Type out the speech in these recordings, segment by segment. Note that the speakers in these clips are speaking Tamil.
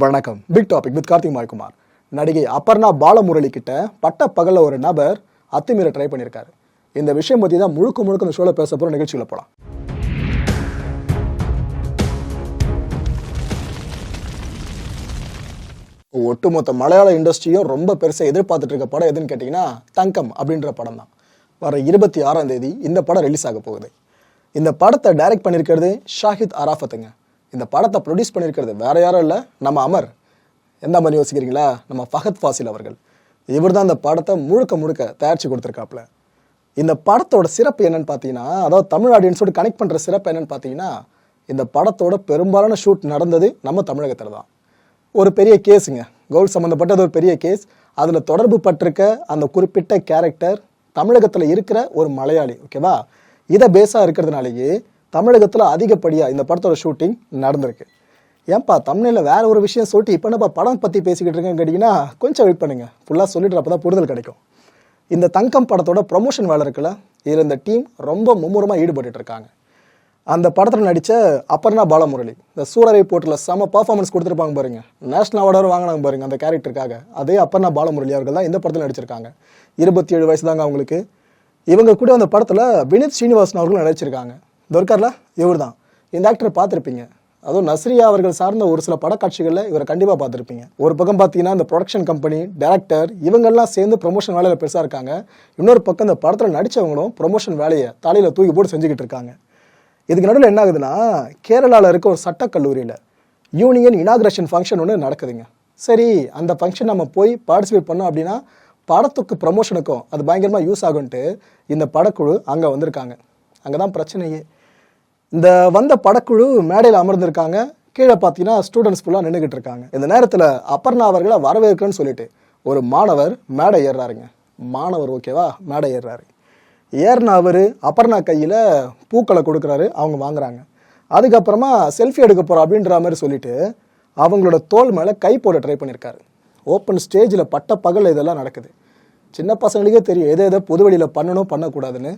வணக்கம். பிக் டாபிக் வித் கார்த்திக் மாய்குமார் நடிகை அப்பர்ணா பாலமுரளி கிட்ட பட்ட பகலில் ஒரு நபர் அத்துமீற ட்ரை பண்ணியிருக்காரு இந்த விஷயம் பத்தி தான் முழுக்க முழுக்க இந்த ஷோல பேச போற நிகழ்ச்சியில போலாம். ஒட்டுமொத்த மலையாள இண்டஸ்ட்ரியும் ரொம்ப பெருசாக எதிர்பார்த்துட்டு இருக்க படம் எதுன்னு கேட்டிங்கன்னா தங்கம் அப்படின்ற படம் தான். வர இருபத்தி ஆறாம் தேதி இந்த படம் ரிலீஸ் ஆக போகுது. இந்த படத்தை டைரக்ட் பண்ணியிருக்கிறது ஷாஹித் அராஃபத்துங்க. இந்த படத்தை ப்ரொடியூஸ் பண்ணியிருக்கிறது வேறு யாரும் இல்லை நம்ம அமர். எந்த மாதிரி யோசிக்கிறீங்களா? நம்ம ஃபஹத் ஃபாசில் அவர்கள். இவர் தான் இந்த படத்தை முழுக்க முழுக்க தயாரித்து கொடுத்துருக்காப்புல. இந்த படத்தோட சிறப்பு என்னன்னு பார்த்தீங்கன்னா அதாவது தமிழ் ஆடியன்ஸோடு கனெக்ட் பண்ணுற சிறப்பு என்னன்னு பார்த்தீங்கன்னா இந்த படத்தோட பெரும்பாலான ஷூட் நடந்தது நம்ம தமிழகத்தில் தான். ஒரு பெரிய கேஸுங்க கோல்ட் சம்மந்தப்பட்டது ஒரு பெரிய கேஸ் அதில் தொடர்பு பட்டிருக்க அந்த குறிப்பிட்ட கேரக்டர் தமிழகத்தில் இருக்கிற ஒரு மலையாளி ஓகேவா இதை பேஸாக இருக்கிறதுனாலேயே தமிழகத்தில் அதிகப்படியாக இந்த படத்தோட ஷூட்டிங் நடந்திருக்கு. ஏன்பா தமிழில் வேற ஒரு விஷயம் சொல்லிட்டு இப்போ என்னப்பா படம் பற்றி பேசிக்கிட்டு இருக்கேன்னு கேட்டிங்கன்னா கொஞ்சம் வெயிட் பண்ணுங்க. ஃபுல்லாக சொல்லிட்டு அப்போ தான் புரிதல் கிடைக்கும். இந்த தங்கம் படத்தோட ப்ரொமோஷன் வேலை இருக்குல்ல இதில் இந்த டீம் ரொம்ப மும்முரமாக ஈடுபட்டு இருக்காங்க. அந்த படத்தில் நடித்த அப்பர்ணா பாலமுரளி இந்த சூரரை போட்டில் செம பர்ஃபார்மன்ஸ் கொடுத்துருப்பாங்க பாருங்க. நேஷனல் அவார்டு வாங்கினாங்க பாருங்க அந்த கேரக்டருக்காக அதே அபர்ணா பாலமுரளி அவர்கள் தான் இந்த படத்தில் நடிச்சிருக்காங்க. இருபத்தி ஏழு வயசு தாங்க அவங்களுக்கு. இவங்க கூட அந்த படத்தில் வினித் ஸ்ரீனிவாசன் அவர்களும் நடிச்சிருக்காங்க. துர்கர்லா இவர் தான் இந்த ஆக்டரை பார்த்துருப்பீங்க. அதுவும் நஸ்ரியா அவர்கள் சார்ந்த ஒரு சில படக்காட்சிகளில் இவரை கண்டிப்பாக பார்த்துருப்பீங்க. ஒரு பக்கம் பார்த்தீங்கன்னா இந்த ப்ரொடக்ஷன் கம்பெனி டேரக்டர் இவங்கெல்லாம் சேர்ந்து ப்ரொமோஷன் வேலையில் பெருசாக இருக்காங்க. இன்னொரு பக்கம் இந்த படத்தில் நடித்தவங்களும் ப்ரொமோஷன் வேலையை தலையில் தூக்கி போட்டு செஞ்சுக்கிட்டு இருக்காங்க. இதுக்கு நடுவில் என்ன ஆகுதுன்னா கேரளாவில் இருக்க ஒரு சட்டக்கல்லூரியில் யூனியன் இனாகிரேஷன் ஃபங்க்ஷன் ஒன்று நடக்குதுங்க. சரி அந்த ஃபங்க்ஷன் நம்ம போய் பார்ட்டிசிபேட் பண்ணோம் அப்படின்னா படத்துக்கு ப்ரமோஷனுக்கும் அது பயங்கரமாக யூஸ் ஆகுன்ட்டு இந்த படக்குழு அங்கே வந்திருக்காங்க. அங்கே தான் பிரச்சனையே. இந்த வந்த படக்குழு மேடையில் அமர்ந்திருக்காங்க. கீழே பார்த்தீங்கன்னா ஸ்டூடெண்ட்ஸ் ஃபுல்லாக நின்றுக்கிட்டு இருக்காங்க. இந்த நேரத்தில் அபர்ணா அவர்களை வரவேற்கன்னு சொல்லிட்டு ஒரு மாணவர் மேடை ஏறுறாருங்க. மாணவர் ஓகேவா மேடை ஏறுறாரு. ஏறின அவர் அபர்ணா கையில் பூக்களை கொடுக்குறாரு. அவங்க வாங்குறாங்க. அதுக்கப்புறமா செல்ஃபி எடுக்க போகிறோம் அப்படின்ற மாதிரி சொல்லிட்டு அவங்களோட தோல் மேலே கை போட ட்ரை பண்ணியிருக்காரு ஓப்பன் ஸ்டேஜில் பட்ட பகல் இதெல்லாம் நடக்குது. சின்ன பசங்களுக்கே தெரியும். எதை எதை பொது வெளியில் பண்ணணும் பண்ணக்கூடாதுன்னு.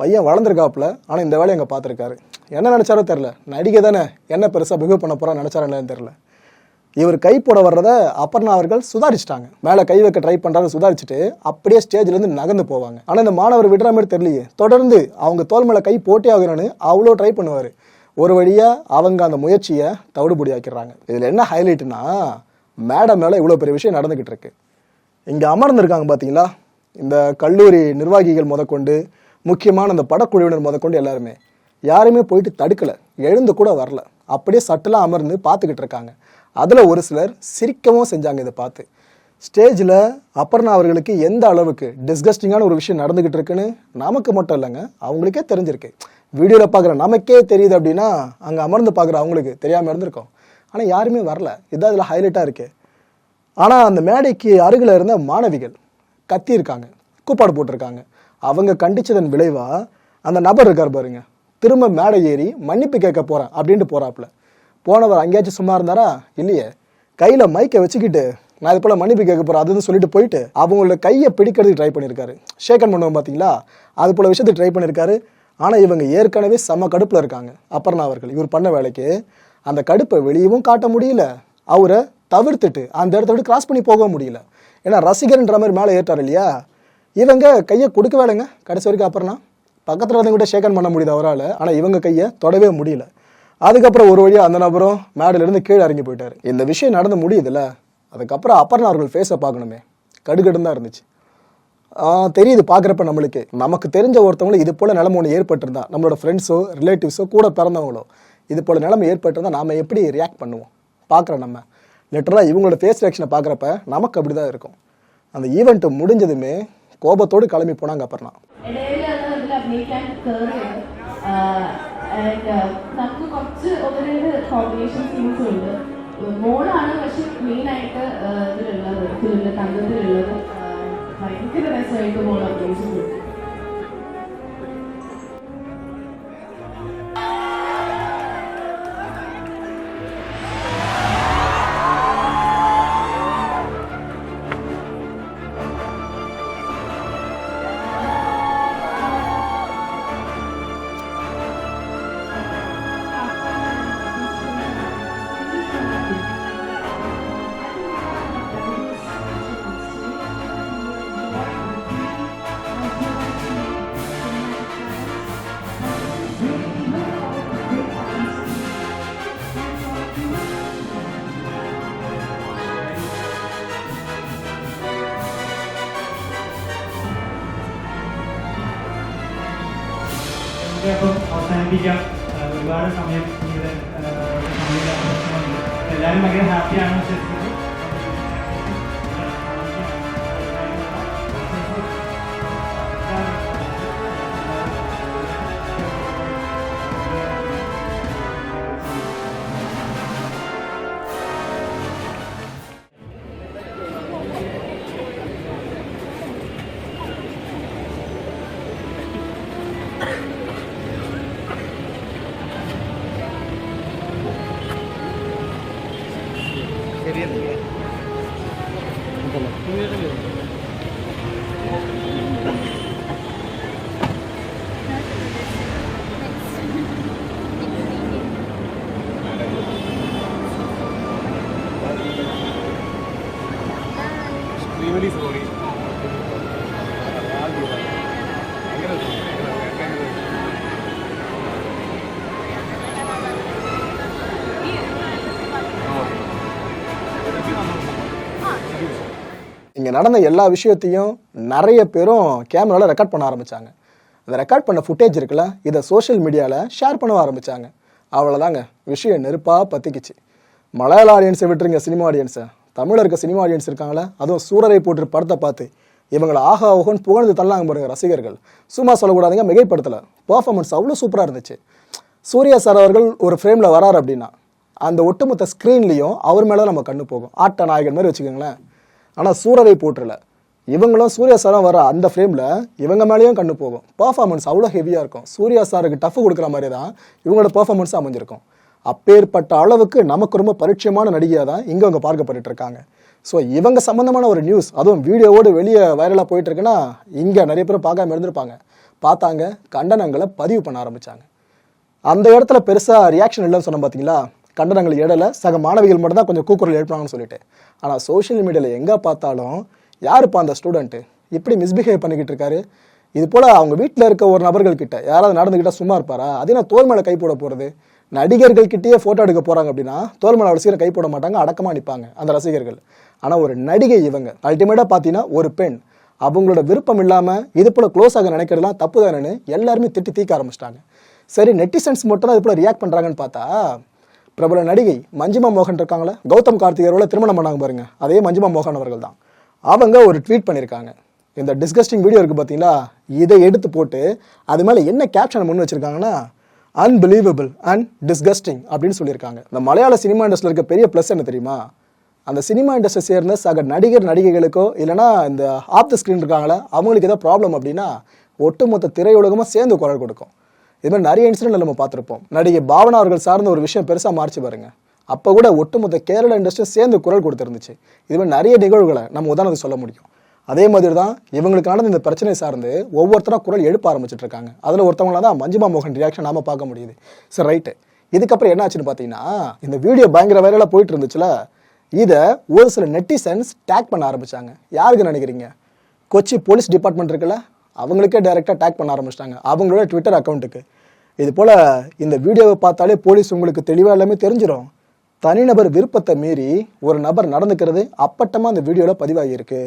பையன் வளர்ந்துருக்காப்புல ஆனால் இந்த வேலையை அங்கே பார்த்துருக்காரு. என்ன நினச்சாரோ தெரில நடிகை தானே. என்ன பெருசாக பிஹேவ் பண்ண போகிறான்னு நினச்சாரோ என்னன்னு தெரில இவர் கை போட வர்றத அபர்ணா அவர்கள் சுதாரிச்சிட்டாங்க. மேலே கை வைக்க ட்ரை பண்ணுறாரு சுதாரிச்சுட்டு அப்படியே ஸ்டேஜ்லேருந்து நகர்ந்து போவாங்க. ஆனால் இந்த மாணவர் விடுற மாதிரி தெரியலையே. தொடர்ந்து அவங்க தோல் மேலே கை போட்டே ஆகணும்னு அவ்வளோ ட்ரை பண்ணுவார். ஒரு வழியாக அவங்க அந்த முயற்சியை தவிடுபடி ஆக்கிடுறாங்க. இதில் என்ன ஹைலைட்னா மேடம் மேலே இவ்வளோ பெரிய விஷயம் நடந்துக்கிட்டு இருக்கு. இங்கே அமர்ந்திருக்காங்க பார்த்தீங்களா இந்த கல்லூரி நிர்வாகிகள் முதற்கொண்டு முக்கியமான அந்த படக்குழுவினர் முதற்கொண்டு எல்லாருமே யாருமே போயிட்டு தடுக்கலை. எழுந்து கூட வரல. அப்படியே சட்டெல்லாம் அமர்ந்து பார்த்துக்கிட்டு இருக்காங்க. அதில் ஒரு சிலர் சிரிக்கவும் செஞ்சாங்க இதை பார்த்து. ஸ்டேஜில் அபர்ணா அவர்களுக்கு எந்த அளவுக்கு டிஸ்கஸ்டிங்கான ஒரு விஷயம் நடந்துக்கிட்டு இருக்குன்னு நமக்கு மட்டும் இல்லைங்க அவங்களுக்கே தெரிஞ்சிருக்கு. வீடியோவில் பார்க்குற நமக்கே தெரியுது அப்படின்னா அங்கே அமர்ந்து பார்க்குற அவங்களுக்கு தெரியாமல் இருந்திருக்கும். ஆனால் யாருமே வரல. இதான் இதில் ஹைலைட்டாக இருக்குது ஆனால் அந்த மேடைக்கு அருகில் இருந்த மாணவிகள் கத்தியிருக்காங்க. கூப்பாடு போட்டிருக்காங்க. அவங்க கண்டிச்சதன் விளைவா அந்த நபர் இருக்கார் பாருங்க. திரும்ப மேடை ஏறி மன்னிப்பு கேட்க போறேன் அப்படின்ட்டு போறாப்புல. போனவர் அங்கேயாச்சும் சும்மா இருந்தாரா? இல்லையே. கையில் மைக்கை வச்சுக்கிட்டு நான் இது போல் மன்னிப்பு கேட்க போகிறேன் அதுன்னு சொல்லிட்டு போயிட்டு அவங்களோட கையை பிடிக்கிறதுக்கு ட்ரை பண்ணியிருக்காரு ஷேக்கன் பண்ணுவோம் பார்த்தீங்களா அது போல் விஷயத்துக்கு ட்ரை பண்ணியிருக்காரு ஆனால் இவங்க ஏற்கனவே செம கடுப்பில் இருக்காங்க. அப்பர்ணா அவர்கள் இவர் பண்ண வேலைக்கு அந்த கடுப்பை வெளியவும் காட்ட முடியல. அவரை தவிர்த்துட்டு அந்த இடத்த விட்டு கிராஸ் பண்ணி போக முடியல. ஏன்னா ரசிகர்ன்ற மாதிரி மேலே ஏற்றார் இல்லையா? இவங்க கையை கொடுக்க வேலைங்க கடைசி வரைக்கும் அப்புறம்னா பக்கத்தில் இருந்தவங்க கூட ஷேக்கன் பண்ண முடியுது அவரால். ஆனால் இவங்க கையை தொடவே முடியல. அதுக்கப்புறம் ஒரு வழியாக அந்த நபரும் மேடிலிருந்து கீழே இறங்கி போயிட்டார். இந்த விஷயம் நடந்து முடியுதுல்ல. அதுக்கப்புறம் அப்புறம் அவர்கள் ஃபேஸை பார்க்கணுமே. கடுகடுன்னு தான் இருந்துச்சு தெரியுது பார்க்குறப்ப நம்மளுக்கு. நமக்கு தெரிஞ்ச ஒருத்தவங்களும் இது போல் நிலைமை ஒன்று ஏற்பட்டிருந்தா நம்மளோட ஃப்ரெண்ட்ஸோ ரிலேட்டிவ்ஸோ கூட பிறந்தவங்களோ இது போல் நிலைமை ஏற்பட்டிருந்தா நாம் எப்படி ரியாக்ட் பண்ணுவோம்? பார்க்குறோம் நம்ம. லிட்டரலாக இவங்களோட ஃபேஸ் ரியாக்ஷனை பார்க்குறப்ப நமக்கு அப்படி தான் இருக்கும். அந்த ஈவெண்ட்டு முடிஞ்சதுமே കോപത്തോട് കളമി പോണാങ്ക പറഞ്ഞ നമുക്ക് കുറച്ച് ഉണ്ട്. മെയിൻ ആയിട്ട് ഇതിലുള്ളത് ഇതിലുള്ള തങ്കത്തിലുള്ളത് ഭയങ്കര രസമായിട്ട് മോൾ അഭിനയിച്ചിട്ടുണ്ട്. ശ്രദ്ധിക്കാം. ഒരുപാട് സമയം ഇവിടെ എല്ലാവരും ഭയങ്കര ഹാപ്പിയാണ്. நடந்த எல்லா விஷயத்தையும் நிறைய பேரும் கேமராவில் ரெக்கார்ட் பண்ண ஆரம்பித்தாங்க அந்த ரெக்கார்ட் பண்ண ஃபுட்டேஜ் இருக்குல்ல இதை சோஷியல் மீடியாவில் ஷேர் பண்ண ஆரம்பித்தாங்க அவ்வளோதாங்க விஷயம் நெருப்பாக பற்றிக்கிச்சு மலையாள ஆடியன்ஸை விட்டுருங்க சினிமா ஆடியன்ஸை தமிழில் இருக்க சினிமா ஆடியன்ஸ் இருக்காங்களே அதுவும் சூரரை போட்டு படத்தை பார்த்து இவங்களை ஆகா ஓஹோன்னு புகழ்ந்து தள்ளாங்க பாருங்க ரசிகர்கள். சும்மா சொல்லக்கூடாதுங்க மிகைப்படுத்தலை. பர்ஃபார்மன்ஸ் அவ்வளோ சூப்பராக இருந்துச்சு. சூர்யா சார் அவர்கள் ஒரு ஃப்ரேமில் வரார் அப்படின்னா அந்த ஒட்டுமொத்த ஸ்க்ரீன்லேயும் அவர் மேலே நம்ம கண்ணு போகும். ஆட்ட நாயகன் மாதிரி வச்சுக்கோங்களேன். ஆனால் சூரரை போட்டுறல இவங்களும் சூர்யா சாரும் வர அந்த ஃப்ரேமில் இவங்க மேலேயும் கண்ணு போகும். பர்ஃபார்மன்ஸ் அவ்வளோ ஹெவியாக இருக்கும். சூர்யா சாருக்கு டஃப் கொடுக்குற மாதிரி தான் இவங்களோட பர்ஃபார்மன்ஸ் அமைஞ்சிருக்கும். அப்பேற்பட்ட அளவுக்கு நமக்கு ரொம்ப பரிச்சயமான நடிகையாக தான் இங்கே அவங்க பார்க்கப்பட்டு இருக்காங்க. ஸோ இவங்க சம்மந்தமான ஒரு நியூஸ் அதுவும் வீடியோவோடு வெளியே வைரலாக போயிட்டு இருக்குன்னா இங்கே நிறைய பேர் பார்க்காம இருந்திருப்பாங்க. பார்த்தாங்க கண்டனங்களை பதிவு பண்ண ஆரம்பிச்சாங்க. அந்த இடத்துல பெருசாக ரியாக்ஷன் இல்லைன்னு சொன்னோம் பார்த்தீங்களா கண்டனங்கள் இடல சக மாணவிகள் மட்டும் தான் கொஞ்சம் கூக்குரல் எழுப்பினாங்கன்னு சொல்லிட்டு. ஆனால் சோஷியல் மீடியாவில் எங்கே பார்த்தாலும் யாருப்பா அந்த ஸ்டூடெண்ட்டு இப்படி மிஸ்பிஹேவ் பண்ணிக்கிட்டு இருக்காரு? இது போல் அவங்க வீட்டில் இருக்க ஒரு நபர்கள்கிட்ட யாராவது நடந்துக்கிட்டால் சும்மா இருப்பாரா? அதே நான் தோல் மேலே கை போட போகிறது நடிகர்கள் கிட்டேயே ஃபோட்டோ எடுக்க போகிறாங்க அப்படின்னா தோல் மேலே அவ்வளோ சீக்கிரம் கை போட மாட்டாங்க அடக்கமாக நிற்பாங்க அந்த ரசிகர்கள். ஆனால் ஒரு நடிகை இவங்க. அல்டிமேட்டாக பார்த்தீங்கன்னா ஒரு பெண். அவங்களோட விருப்பம் இல்லாமல் இது போல் க்ளோஸ் ஆக நினைக்கிறதுலாம் தப்பு தானேன்னு எல்லாருமே திட்டி தீக்க ஆரம்பிச்சிட்டாங்க. சரி நெட்டிசன்ஸ் மட்டும் தான் இது போல் ரியாக்ட் பண்ணுறாங்கன்னு பார்த்தா பிரபல நடிகை மஞ்சிமா மோகன் இருக்காங்களே கௌதம் கார்த்திகரோட திருமணம் பண்ணாங்க பாருங்க. அதே மஞ்சிமா மோகன் அவர்கள் தான் அவங்க ஒரு ட்வீட் பண்ணியிருக்காங்க. இந்த டிஸ்கஸ்டிங் வீடியோ இருக்குது பார்த்தீங்களா? இதை எடுத்து போட்டு அது மேலே என்ன கேப்ஷன் முன் வச்சுருக்காங்கன்னா அன்பிலீவபிள் அண்ட் டிஸ்கஸ்டிங் அப்படின்னு சொல்லியிருக்காங்க. இந்த மலையாள சினிமா இண்டஸ்ட்ரியில் இருக்க பெரிய ப்ளஸ் என்ன தெரியுமா? அந்த சினிமா இண்டஸ்ட்ரி சேர்ந்த சக நடிகர் நடிகைகளுக்கோ இல்லைனா இந்த ஆஃப் த ஸ்க்ரீன் இருக்காங்களே அவங்களுக்கு ஏதோ ப்ராப்ளம் அப்படின்னா ஒட்டுமொத்த திரையுலகமாக சேர்ந்து குரல் கொடுக்கும். இது மாதிரி நிறைய இன்சிடென்ட் நம்ம பார்த்துருப்போம். நடிகை பாவனா அவர்கள் சார்ந்த ஒரு விஷயம் பெருசாக மாறிச்சு பாருங்க. அப்போ கூட ஒட்டுமொத்த கேரள இண்டஸ்ட்ரி சேர்ந்து குரல் கொடுத்துருந்துச்சு. இது மாதிரி நிறைய நிகழ்வுகளை நம்ம உதாரணத்துக்கு சொல்ல முடியும். அதே மாதிரி தான் இவங்களுக்கான இந்த பிரச்சனை சார்ந்து ஒவ்வொருத்தரும் குரல் எழுப்ப ஆரம்பிச்சிட்டு இருக்காங்க. அதில் ஒருத்தவங்கள தான் மஞ்சுமா மோகன் ரியாக்ஷன் நாம பார்க்க முடியுது. சரி ரைட்டு இதுக்கப்புறம் என்ன ஆச்சுன்னு பார்த்தீங்கன்னா இந்த வீடியோ பயங்கர வைரலாக போயிட்டு இருந்துச்சுல. இதை ஒரு சில நெட்டிசன்ஸ் டேக் பண்ண ஆரம்பிச்சாங்க. யாருக்கு நினைக்கிறீங்க? கொச்சி போலீஸ் டிபார்ட்மெண்ட் இருக்குல்ல அவங்களுக்கே டைரெக்டாக டேக் பண்ண ஆரம்பிச்சிட்டாங்க. அவங்களோட ட்விட்டர் அக்கௌண்ட்டுக்கு இது போல் இந்த வீடியோவை பார்த்தாலே போலீஸ் உங்களுக்கு தெளிவாக எல்லாமே தெரிஞ்சிடும் தனிநபர் விருப்பத்தை மீறி ஒரு நபர் நடந்துக்கிறது அப்பட்டமாக அந்த வீடியோவில் பதிவாகியிருக்கு.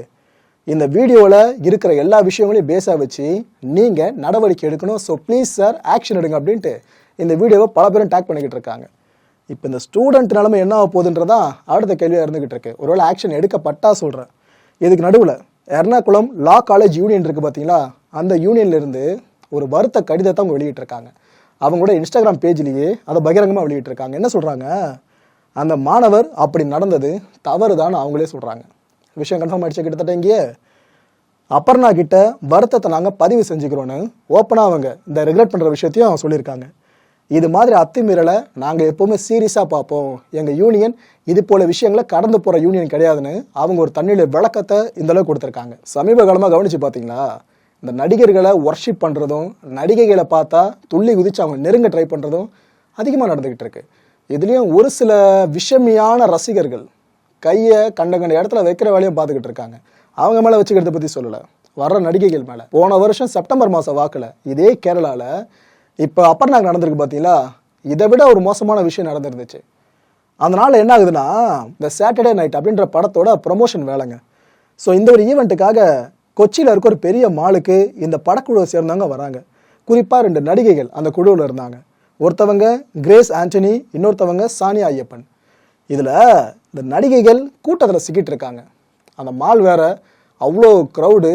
இந்த வீடியோவில் இருக்கிற எல்லா விஷயங்களையும் பேஸாக வச்சு நீங்கள் நடவடிக்கை எடுக்கணும். ஸோ ப்ளீஸ் சார் ஆக்ஷன் எடுங்க அப்படின்ட்டு இந்த வீடியோவை பல பேரும் டேக் பண்ணிக்கிட்டு இருக்காங்க. இப்போ இந்த ஸ்டூடெண்ட் நிலைமை என்ன ஆக போகுதுன்றதான் அடுத்த கேள்வியாக இருந்துகிட்டு இருக்கு. ஒருவேளை ஆக்ஷன் எடுக்கப்பட்டா சொல்கிறேன் இதுக்கு நடுவில் எர்ணாகுளம் லா காலேஜ் யூனியன் இருக்குது பார்த்தீங்களா அந்த யூனியன்லேருந்து ஒரு வருத்த கடிதத்தை அவங்க வெளியிட்டிருக்காங்க. அவங்களோட இன்ஸ்டாகிராம் பேஜ்லேயே அதை பகிரங்கமாக வெளியிட்டிருக்காங்க. என்ன சொல்கிறாங்க அந்த மாணவர் அப்படி நடந்தது தவறுதான்னு அவங்களே சொல்கிறாங்க விஷயம் கன்ஃபார்ம் ஆயிடுச்சு கிட்டத்தட்ட இங்கேயே? அப்பர்ணா கிட்ட வருத்தத்தை நாங்கள் பதிவு செஞ்சுக்கிறோன்னு ஓப்பனாக அவங்க இந்த ரெகுலேட் பண்ணுற விஷயத்தையும் சொல்லியிருக்காங்க. இது மாதிரி அத்துமீறலை நாங்கள் எப்போவுமே சீரியஸாக பார்ப்போம். எங்கள் யூனியன் இது போல விஷயங்களை கடந்து போகிற யூனியன் கிடையாதுன்னு அவங்க ஒரு தண்ணியில் விளக்கத்தை இந்த அளவுக்கு கொடுத்துருக்காங்க. சமீப காலமாக கவனிச்சு பார்த்தீங்களா? இந்த நடிகர்களை ஒர்ஷிப் பண்ணுறதும் நடிகைகளை பார்த்தா துள்ளி குதிச்சு அவங்க நெருங்க ட்ரை பண்ணுறதும் அதிகமாக நடந்துக்கிட்டு இருக்கு. இதுலேயும் ஒரு சில விஷமியான ரசிகர்கள் கையை கண்ட கண்ட இடத்துல வைக்கிற வேலையும் பார்த்துக்கிட்டு இருக்காங்க. அவங்க மேலே வச்சுக்கிறத பற்றி சொல்லலை. வர்ற நடிகைகள் மேலே. போன வருஷம் செப்டம்பர் மாதம் வாக்கில் இதே கேரளாவில் இப்போ அப்பர்னாக்கு நடந்திருக்கு பார்த்தீங்களா இதை விட ஒரு மோசமான விஷயம் நடந்துருந்துச்சு. அதனால் என்ன ஆகுதுன்னா இந்த சாட்டர்டே நைட் அப்படின்ற படத்தோட ப்ரொமோஷன் வேலைங்க. ஸோ இந்த ஒரு ஈவெண்ட்டுக்காக கொச்சியில் இருக்க ஒரு பெரிய மாலுக்கு இந்த படக்குழுவை சேர்ந்தவங்க வராங்க. குறிப்பாக ரெண்டு நடிகைகள் அந்த குழுவில் இருந்தாங்க. ஒருத்தவங்க கிரேஸ் ஆண்டனி இன்னொருத்தவங்க சானியா ஐயப்பன். இதில் இந்த நடிகைகள் கூட்டத்தில் சிக்கிட்டு இருக்காங்க. அந்த மால் வேற அவ்வளோ க்ரௌடு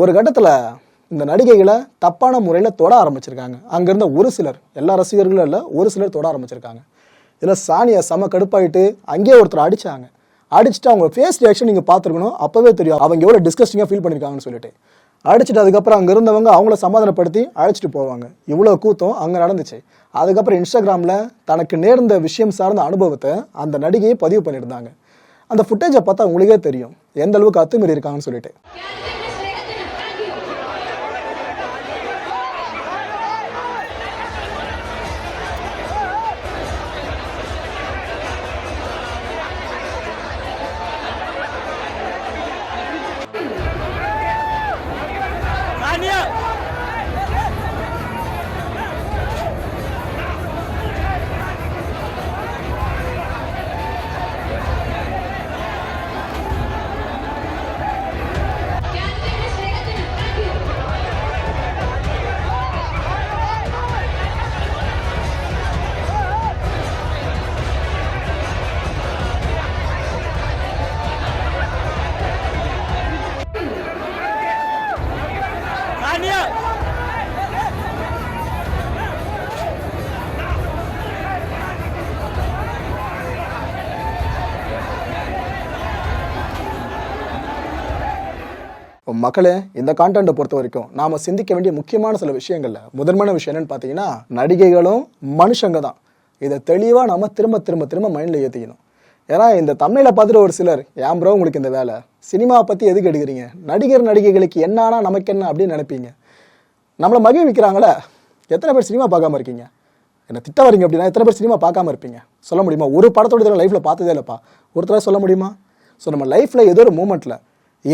ஒரு கட்டத்தில் இந்த நடிகைகளை தப்பான முறையில் தொட ஆரம்பிச்சிருக்காங்க. அங்கேருந்த ஒரு சிலர் எல்லா ரசிகர்களும் இல்லை ஒரு சிலர் தொட ஆரம்பிச்சிருக்காங்க. இதில் சானியா செம கடுப்பாயிட்டு அங்கேயே ஒருத்தர் அடித்தாங்க அடிச்சுட்டு அவங்க ஃபேஸ் ரியாக்ஷன் நீங்கள் பார்த்துருக்கணும். அப்போவே தெரியும் அவங்க எவ்வளோ டிஸ்கஸ்டிங்காக ஃபீல் பண்ணியிருக்காங்கன்னு சொல்லிட்டு. அடிச்சுட்டு அதுக்கப்புறம் அங்கே இருந்தவங்க அவங்கள சமாதானப்படுத்தி அழைச்சிட்டு போவாங்க. இவ்வளோ கூத்தம் அங்கே நடந்துச்சு. அதுக்கப்புறம் இன்ஸ்டாகிராமில் தனக்கு நேர்ந்த விஷயம் சார்ந்த அனுபவத்தை அந்த நடிகையை பதிவு பண்ணியிருந்தாங்க. அந்த ஃபுட்டேஜை பார்த்தா உங்களுக்கே தெரியும். எந்த அளவுக்கு அத்துமீறி இருக்காங்கன்னு சொல்லிட்டு. மக்களே இந்த கான்டென்ட்டை பொறுத்த வரைக்கும் நாம் சிந்திக்க வேண்டிய முக்கியமான சில விஷயங்கள்ல முதன்மையான விஷயம் என்னன்னு பார்த்தீங்கன்னா நடிகைகளும் மனுஷங்க தான். இதை தெளிவாக நாம் திரும்ப திரும்ப திரும்ப மைண்டில் ஏற்றிக்கணும் ஏன்னா இந்த தமிழில் பார்த்துட்டு ஒரு சிலர் ஏன் ப்ரோ உங்களுக்கு இந்த வேலை? சினிமாவை பற்றி எதுக்கு எடுக்கிறீங்க? நடிகர் நடிகைகளுக்கு என்னானா நமக்கு என்ன? அப்படின்னு நினைப்பீங்க. நம்மளை மகிழ்விக்கிறாங்களே எத்தனை பேர் சினிமா பார்க்காம இருக்கீங்க? என்ன திட்ட வரீங்க அப்படின்னா எத்தனை பேர் சினிமா பார்க்காம இருப்பீங்க? சொல்ல முடியுமா? ஒரு படத்தோட லைஃப்பில் பார்த்ததே இல்லைப்பா. ஒருத்தர சொல்ல முடியுமா? ஸோ நம்ம லைஃப்பில் ஏதோ ஒரு மூமெண்ட்டில்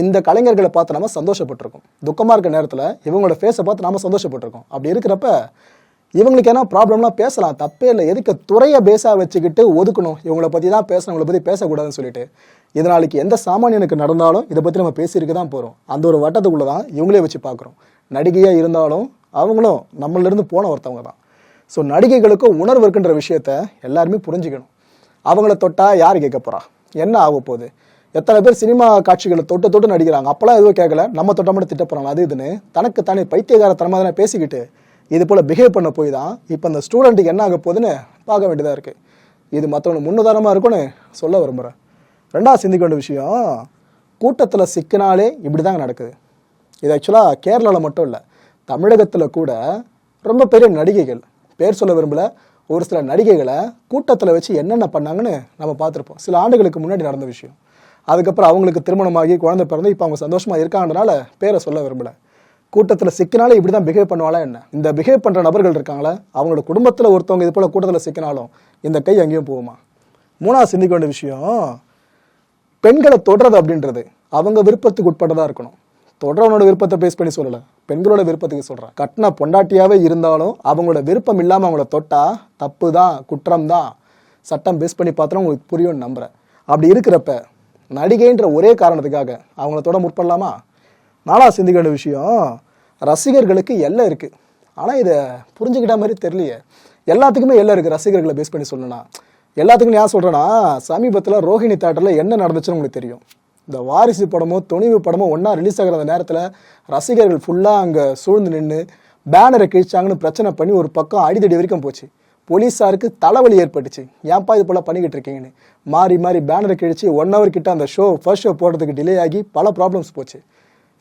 இந்த கலைஞர்களை பார்த்து நம்ம சந்தோஷப்பட்டிருக்கோம். துக்கமாக இருக்க நேரத்தில் இவங்களோட ஃபேஸை பார்த்து நாம் சந்தோஷப்பட்டிருக்கோம். அப்படி இருக்கிறப்ப இவங்களுக்கு என்ன ப்ராப்ளம்லாம் பேசலாம். தப்பே இல்லை. எதுக்கு துறையை பேஸாக வச்சுக்கிட்டு ஒதுக்கணும்? இவங்கள பற்றி தான் பேசணும். இவங்களை பற்றி பேசக்கூடாதுன்னு சொல்லிட்டு. இது நாளைக்கு எந்த சாமானியனுக்கு நடந்தாலும் இதை பற்றி நம்ம பேசியிருக்க தான் போகிறோம் அந்த ஒரு வட்டத்துக்குள்ளே தான் இவங்களே வச்சு பார்க்குறோம். நடிகையாக இருந்தாலும் அவங்களும் நம்மளிருந்து போன ஒருத்தவங்க தான். ஸோ நடிகைகளுக்கும் உணர்வு இருக்குன்ற விஷயத்த எல்லாருமே புரிஞ்சுக்கணும். அவங்கள தொட்டா யார் கேட்க போகிறா என்ன ஆக போகுது? எத்தனை பேர் சினிமா காட்சிகளை தொட்டு தொட்டு நடிக்கிறாங்க? அப்போலாம் எதுவும் கேட்கல நம்ம தொட்ட மட்டும் திட்ட போகிறாங்க அது இதுன்னு தனக்கு தானே பைத்தியகாரத்தனமாக தானே பேசிக்கிட்டு இது போல் பிஹேவ் பண்ண போய் தான் இப்போ அந்த ஸ்டூடெண்ட்டுக்கு என்ன ஆக போகுதுன்னு பார்க்க வேண்டியதாக இருக்குது இது மற்றவங்க முன்னுதாரணமாக இருக்கும்னு சொல்ல விரும்புகிறேன் ரெண்டாவது சிந்திக்க வேண்டிய விஷயம் கூட்டத்தில் சிக்கினாலே இப்படி தாங்க நடக்குது. இது ஆக்சுவலாக கேரளாவில் மட்டும் இல்லை தமிழகத்தில் கூட ரொம்ப பெரிய நடிகைகள் பேர் சொல்ல விரும்பல ஒரு சில நடிகைகளை கூட்டத்தில் வச்சு என்னென்ன பண்ணாங்கன்னு நம்ம பார்த்துருப்போம். சில ஆண்டுகளுக்கு முன்னாடி நடந்த விஷயம். அதுக்கப்புறம் அவங்களுக்கு திருமணமாகி குழந்தை பிறந்து இப்போ அவங்க சந்தோஷமாக இருக்காங்கன்றனால பேரை சொல்ல விரும்பலை. கூட்டத்தில் சிக்கினாலே இப்படி தான் பிஹேவ் பண்ணுவாளா என்ன? இந்த பிஹேவ் பண்ணுற நபர்கள் இருக்காங்களே? அவங்களோட குடும்பத்தில் ஒருத்தவங்க இது போல் கூட்டத்தில் சிக்கினாலும் இந்த கை எங்கேயும் போகுமா? மூணாவது சிந்திக்க வேண்டிய விஷயம் பெண்களை தொடறது அப்படின்றது. அவங்க விருப்பத்துக்கு உட்பட்டதாக இருக்கணும். தொடரவனோட விருப்பத்தை பேஸ் பண்ணி சொல்லலை. பெண்களோட விருப்பத்துக்கு சொல்கிறேன் கட்டின பொண்டாட்டியாகவே இருந்தாலும் அவங்களோட விருப்பம் இல்லாமல் அவங்கள தொட்டா தப்பு தான் குற்றம் தான் சட்டம் பேஸ் பண்ணி பார்த்தா உங்களுக்கு புரியும்னு நம்புறேன். அப்படி இருக்கிறப்ப நடிகைன்ற ஒரே காரணத்துக்காக. அவங்கள தொட முற்படலாமா? நானாக சிந்திக்க வேண்டிய விஷயம் ரசிகர்களுக்கு எல்லை இருக்குது ஆனால் இதை புரிஞ்சுக்கிட்ட மாதிரி தெரியலையே. எல்லாத்துக்குமே எல்லை இருக்குது ரசிகர்களை பேஸ் பண்ணி சொல்லணும்னா. எல்லாத்துக்கும் ஏன் சொல்கிறேன்னா சமீபத்தில் ரோஹிணி தேட்டரில் என்ன நடந்துச்சுன்னு உங்களுக்கு தெரியும். இந்த வாரிசு படமோ துணிவு படமோ ஒன்றா ரிலீஸ் ஆகிற அந்த நேரத்தில் ரசிகர்கள் ஃபுல்லாக அங்கே சூழ்ந்து நின்று பேனரை கிழிச்சாங்கன்னு பிரச்சனை பண்ணி ஒரு பக்கம் அடிதடி வரைக்கும் போச்சு. போலீஸாருக்கு தலைவலி ஏற்பட்டுச்சு. ஏன்ப்பா இது போல் பண்ணிக்கிட்டு இருக்கீங்கன்னு? மாறி மாறி பேனரை கிழிச்சு ஒன் ஹவர் கிட்ட அந்த ஷோ ஃபர்ஸ்ட் ஷோ போடுறதுக்கு டிலே ஆகி பல ப்ராப்ளம்ஸ் போச்சு.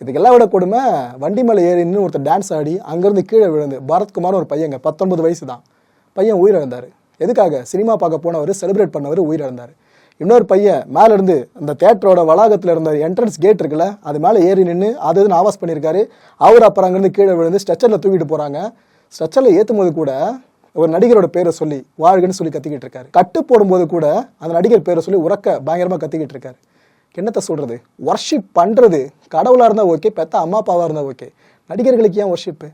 இதுக்கெல்லாம் விட கொடுமை வண்டி மேலே ஏறி நின்று ஒருத்தர் டான்ஸ் ஆடி அங்கேருந்து கீழே விழுந்து பரத்குமார் ஒரு பையங்க பத்தொன்பது வயசு தான். பையன் உயிரிழந்தார். எதுக்காக? சினிமா பார்க்க போனவர் செலிப்ரேட் பண்ணவர் உயிரிழந்தார். இன்னொரு பையன் மேலேருந்து அந்த தேட்டரோட வளாகத்தில் இருந்த என்ட்ரன்ஸ் கேட் இருக்குல்ல அது மேலே ஏறி நின்று அது இதுன்னு ஆவாஸ் பண்ணியிருக்காரு. அவர் அப்புறம் அங்கேருந்து கீழே விழுந்து ஸ்ட்ரெச்சரில் தூக்கிட்டு போகிறாங்க ஸ்ட்ரெச்சரில் ஏற்றும் போது கூட ஒரு நடிகரோட பேரை சொல்லி வாழ்கன்னு சொல்லி கத்திக்கிட்டு இருக்காரு. கட்டு போடும்போது கூட அந்த நடிகர் பேரை சொல்லி உறக்க பயங்கரமாக கத்திக்கிட்டு இருக்காரு. என்னத்தை சொல்றது? ஒர்ஷிப் பண்றது கடவுளா இருந்தா ஓகே பெத்த அம்மா அப்பாவா இருந்தா ஓகே நடிகர்களுக்கு ஏன் ஒர்ஷிப்பு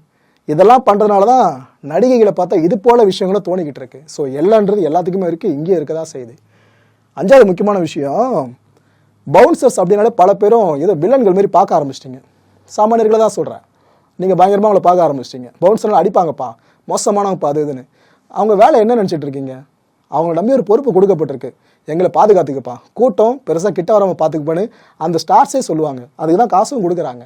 இதெல்லாம் பண்றதுனால தான் நடிகைகளை பார்த்தா இது போல விஷயங்களும் தோணிக்கிட்டு இருக்கு. ஸோ எல்லான்றது எல்லாத்துக்குமே இருக்கு இங்கேயே இருக்க தான் செய்யுது. அஞ்சாவது முக்கியமான விஷயம் பவுன்சர்ஸ் அப்படின்னாலே பல பேரும் ஏதோ வில்லன்கள் மாதிரி பார்க்க ஆரம்பிச்சிட்டிங்க. சாமானியர்களை தான் சொல்கிறேன் நீங்கள் பயங்கரமாக அவங்கள பார்க்க ஆரம்பிச்சிட்டிங்க. பவுன்சர்லாம் அடிப்பாங்கப்பா. மோசமானவங்க பாது இதுன்னு. அவங்க வேலை என்ன நினச்சிட்டு இருக்கீங்க? அவங்க நம்பி ஒரு பொறுப்பு கொடுக்கப்பட்டிருக்கு. எங்களை பாதுகாத்துக்கப்பா. கூட்டம் பெருசாக கிட்ட வரவங்க பார்த்துக்குப்பான்னு அந்த ஸ்டார்ஸே சொல்லுவாங்க. அதுக்கு தான் காசும் கொடுக்குறாங்க.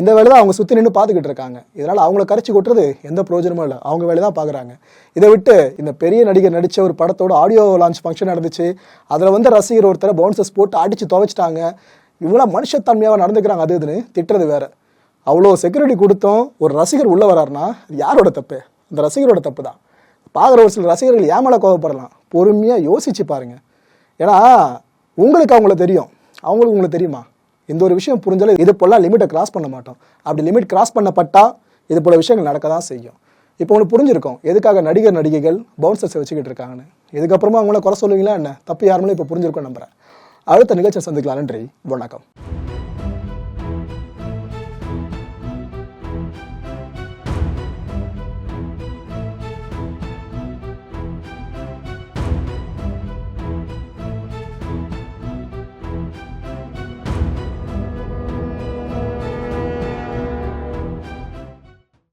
இந்த வேலை தான் அவங்க சுற்றி நின்று பார்த்துக்கிட்டு இருக்காங்க. இதனால் அவங்கள கரைச்சி கொட்டுறது எந்த பிரயோஜனமும் இல்லை. அவங்க வேலை தான் பார்க்குறாங்க இதை விட்டு இந்த பெரிய நடிகர் நடித்த ஒரு படத்தோட ஆடியோ லான்ச் ஃபங்க்ஷன் நடந்துச்சு. அதில் வந்து ரசிகர் ஒருத்தரை போன்சஸ் போட்டு அடித்து துவைச்சிட்டாங்க. இவ்வளோ மனுஷத்தன்மையாக நடந்துக்கிறாங்க அது இதுன்னு திட்டுறது வேறு. அவ்வளோ செக்யூரிட்டி கொடுத்தோம். ஒரு ரசிகர் உள்ளே வராருன்னா அது யாரோட தப்பு? இந்த ரசிகரோட தப்பு தான் பார்க்குற ஒரு சில ரசிகர்கள் ஏமால கோவப்படலாம். பொறுமையாக யோசிச்சு பாருங்க. ஏன்னா உங்களுக்கு அவங்கள தெரியும். அவங்களுக்கு உங்களுக்கு தெரியுமா? இந்த ஒரு விஷயம் புரிஞ்சாலும் இது போல லிமிட்டை கிராஸ் பண்ண மாட்டோம். அப்படி லிமிட் கிராஸ் பண்ணப்பட்டால் இது போல விஷயங்கள் நடக்க தான் செய்யும். இப்போ உங்களுக்கு புரிஞ்சிருக்கும். எதுக்காக நடிகர் நடிகைகள் பவுன்சர்ஸை வச்சுக்கிட்டு இருக்காங்கன்னு. இதுக்கப்புறமா அவங்கள குறை சொல்லுவீங்களா என்ன? தப்பு யாருமே இப்போ புரிஞ்சிருக்கோம் நம்புறேன். அடுத்த நிகழ்ச்சியை சந்திக்கலாம். நன்றி. வணக்கம்.